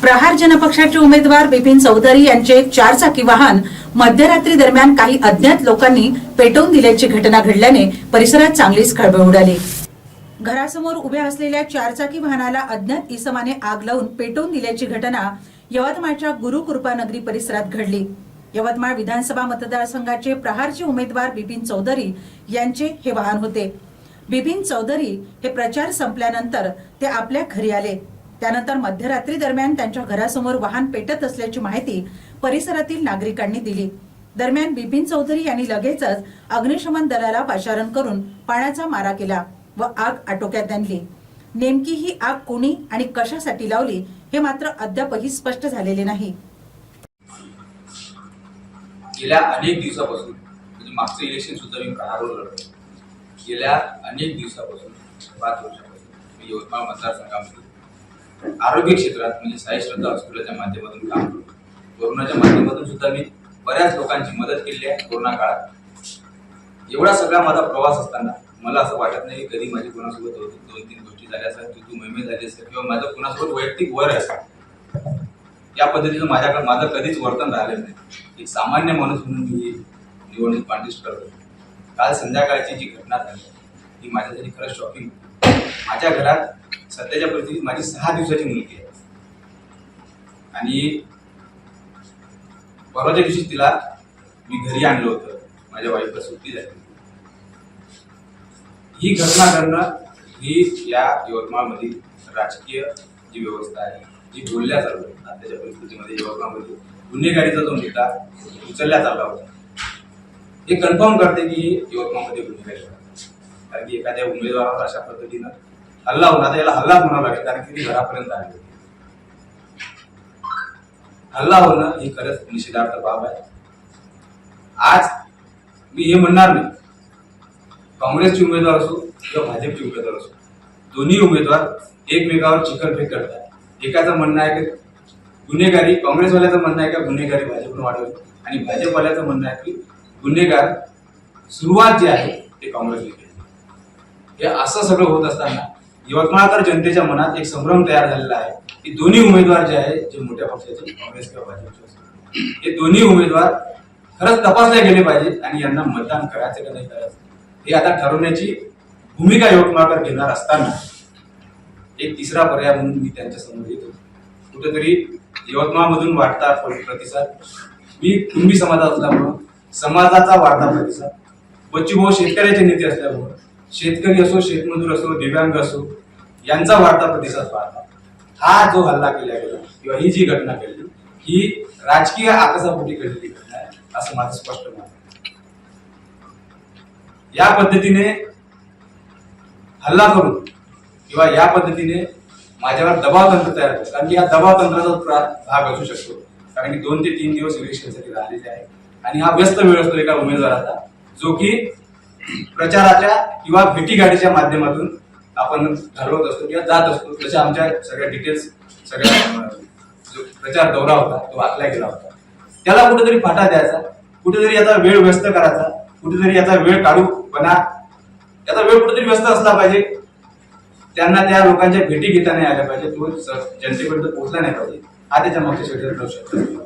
प्रहार जनपक्षाचे उमेदवार बिपिन चौधरी यांचे एक चारचाकी वाहन मध्यरात्री दरम्यान काही अज्ञात लोकांनी पेटवून दिल्याची घटना घडल्याने परिसरात चांगलीच खळबळ उडाली. घरासमोर उभ्या असलेल्या चारचाकी वाहनाला अज्ञात इसमाने आग लावून पेटवून दिल्याची घटना यवतमाळच्या गुरुकृपानगरी परिसरात घडली. यवतमाळ विधानसभा मतदारसंघाचे प्रहारचे उमेदवार बिपिन चौधरी यांचे हे वाहन होते. बिपिन चौधरी हे प्रचार संपल्यानंतर ते आपल्या घरी आले. त्यानंतर मध्यरात्री दरम्यान त्यांच्या घरासमोर वाहन पेटत असल्याची माहिती परिसरातील नागरिकांनी दिली. दरम्यान बिपिन चौधरी यांनी लगेचच अग्निशमन दलाला पाचारण करून पाण्याचा मारा केला व आग आटोक्यात आणली. नेमकी ही आग कोणी आणि कशासाठी लावली हे मात्र अद्यापही स्पष्ट झालेले नाही. गेल्या अनेक दिवसापासून म्हणजे मागचं इलेक्शन सुद्धा मी प्रहारवर लढतो गेल्या अनेक दिवसापासून पाच वर्षापासून मी यवतमाळ मतदारसंघामध्ये आरोग्य क्षेत्रात म्हणजे साई श्रद्धा हॉस्पिटलच्या माध्यमातून काम करतो कोरोनाच्या माध्यमातून सुद्धा मी बऱ्याच लोकांची मदत केली आहे कोरोना काळात. एवढा सगळा माझा प्रवास असताना मला असं वाटत नाही की कधी माझी कोणासोबत होती दोन तीन गोष्टी झाल्या असतात तू तू महिमे झाली असेल किंवा माझं कोणासोबत वैयक्तिक वर असेल या पद्धतीचं माझ्याकडे माझं कधीच वर्तन राहिलेलं नाही. एक सामान्य माणूस म्हणून मी निवडणूक कॉन्टेस्ट करतो काल संध्याकाळची जी घटना झाली ती माझ्यासाठी खरंच शॉकिंग माझ्या घरात सध्याच्या परिस्थितीत माझी सहा दिवसाची मुलगी आहे. आणि परवाच्या दिवशी तिला मी घरी आणलं होतं. माझ्या वाईफला सुट्टी झाली. ही घटना घडणं ही या यवतमाळमधील राजकीय जी व्यवस्था आहे जी बोलल्या चालू आहे सध्याच्या परिस्थितीमध्ये यवतमाळमध्ये गुन्हेगारीचा जो मुद्दा उचलला चालला होता. हे कन्फर्म करते की यवतमाळमध्ये गुन्हेगारी कारण की एखाद्या उमेदवाराला अशा पद्धतीनं हल्ला होणार आता याला हल्ला म्हणावं लागेल कारण की ती घरापर्यंत आली. होती हल्ला होणं ही खरंच निषेधार्थ बाब आहे. आज मी हे म्हणणार नाही. काँग्रेसचे उमेदवार असो किंवा भाजपचे उमेदवार असो दोन्ही उमेदवार एकमेकावर चिकनफेक करतात एकाचं म्हणणं आहे की गुन्हेगारी काँग्रेसवाल्याचं म्हणणं आहे का गुन्हेगारी भाजपनं वाढवली आणि भाजपवाल्याचं म्हणणं आहे की गुन्हेगार सुरुवात जी आहे ते काँग्रेसने केली. हे असं सगळं होत असताना यवतमाळकर जनतेच्या मनात एक संभ्रम तयार झालेला आहे. की दोन्ही उमेदवार जे आहे जे मोठ्या पक्षाचे काँग्रेस किंवा भाजपचे हे दोन्ही उमेदवार खरंच तपासले गेले पाहिजे आणि यांना मतदान करायचं का नाही करायचं? हे आता ठरवण्याची भूमिका यवतमाळकर घेणार असताना एक तिसरा पर्याय म्हणून मी त्यांच्यासमोर येतो. कुठेतरी यवतमाळमधून वाढता प्रतिसाद मी कुणबी समाजात असल्यामुळं समाजाचा वाढता प्रतिसाद बच्चूभाऊ शेतकऱ्याचे नेते असल्यामुळं शेतकरी असो शेतमजूर असो दिव्यांग असो यांचा वाढता प्रतिसाद पाहता. हा जो हल्ला केला गेला किंवा ही जी घटना घडली ही राजकीय आकसापोटी घडलेली घटना आहे असं माझं स्पष्ट मत या पद्धतीने हल्ला करून किंवा या पद्धतीने माझ्यावर दबाव तंत्र तयार होतं कारण की हा दबाव तंत्राचा प्रा- भाग असू शकतो कारण की दोन ते तीन दिवस इलेक्शनसाठी राहिलेले आहे. आणि हा व्यस्त वेळ असतो एका उमेदवाराचा जो की प्रचाराच्या किंवा भेटीगाडीच्या माध्यमातून आपण ठरवत असतो किंवा जात असतो. जसे आमच्या सगळ्या डिटेल्स सगळ्या जो प्रचार दौरा होता तो आखला गेला होता. त्याला कुठेतरी फाटा द्यायचा. कुठेतरी याचा वेळ व्यस्त करायचा. कुठेतरी याचा वेळ काढू बना. याचा वेळ कुठेतरी व्यस्त असला पाहिजे. त्यांना त्या लोकांच्या भेटी घेता नाही आल्या पाहिजे. तो जनतेपर्यंत पोहोचला नाही पाहिजे. हा त्याच्या मागच्या शेवटी शकतो